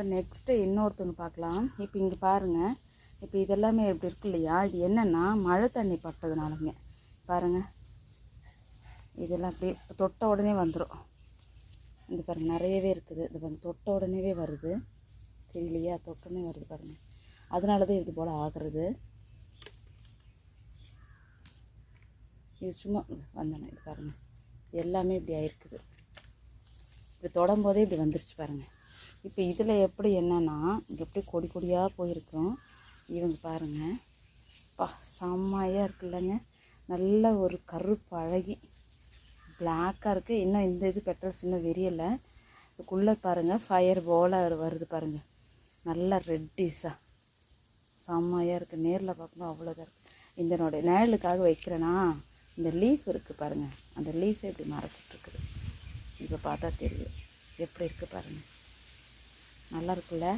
இப்போ நெக்ஸ்ட்டு இன்னொருத்தவங்க பார்க்கலாம். இப்போ இங்கே பாருங்கள் இப்போ இதெல்லாமே இப்படி இருக்கு இல்லையா? இது என்னென்னா மழை தண்ணி பட்டதுனாலங்க. பாருங்கள் இதெல்லாம் அப்படியே தொட்ட உடனே வந்துடும் இந்த பாருங்க நிறையவே இருக்குது. இது பாருங்கள் தொட்ட உடனேவே வருது. தெரியலையா? தொட்டனே வருது பாருங்கள் அதனால தான் இது போல் ஆகிறது. இது சும்மா வந்தேன் இது பாருங்கள் எல்லாமே இப்படி ஆயிருக்குது. இப்படி தொடும்போதே இப்படி வந்துருச்சு பாருங்கள் இப்போ இதில் எப்படி என்னென்னா இங்கே எப்படி கொடி கொடியாக போயிருக்கும் இவங்க பாருங்கள் பா செம்மையாக இருக்குல்லங்க. நல்ல ஒரு கருப்பு அழகி பிளாக்காக இருக்குது இன்னும் இந்த இது பெட்ரோல்ஸ் இன்னும் விரியலை. இதுக்குள்ளே பாருங்கள் ஃபயர் போல வருது பாருங்கள் நல்லா ரெட்டிஸாக செம்மையாக இருக்குது நேரில் பார்க்கும்போது அவ்வளோதான் இருக்குது இதனுடைய நிழலுக்காக வைக்கிறேன்னா இந்த லீஃப் இருக்குது பாருங்கள் அந்த லீஃப் இப்படி மறைச்சிட்ருக்குது இப்போ பார்த்தா தெரியும். எப்படி இருக்குது பாருங்கள் நல்லா இருக்குல்ல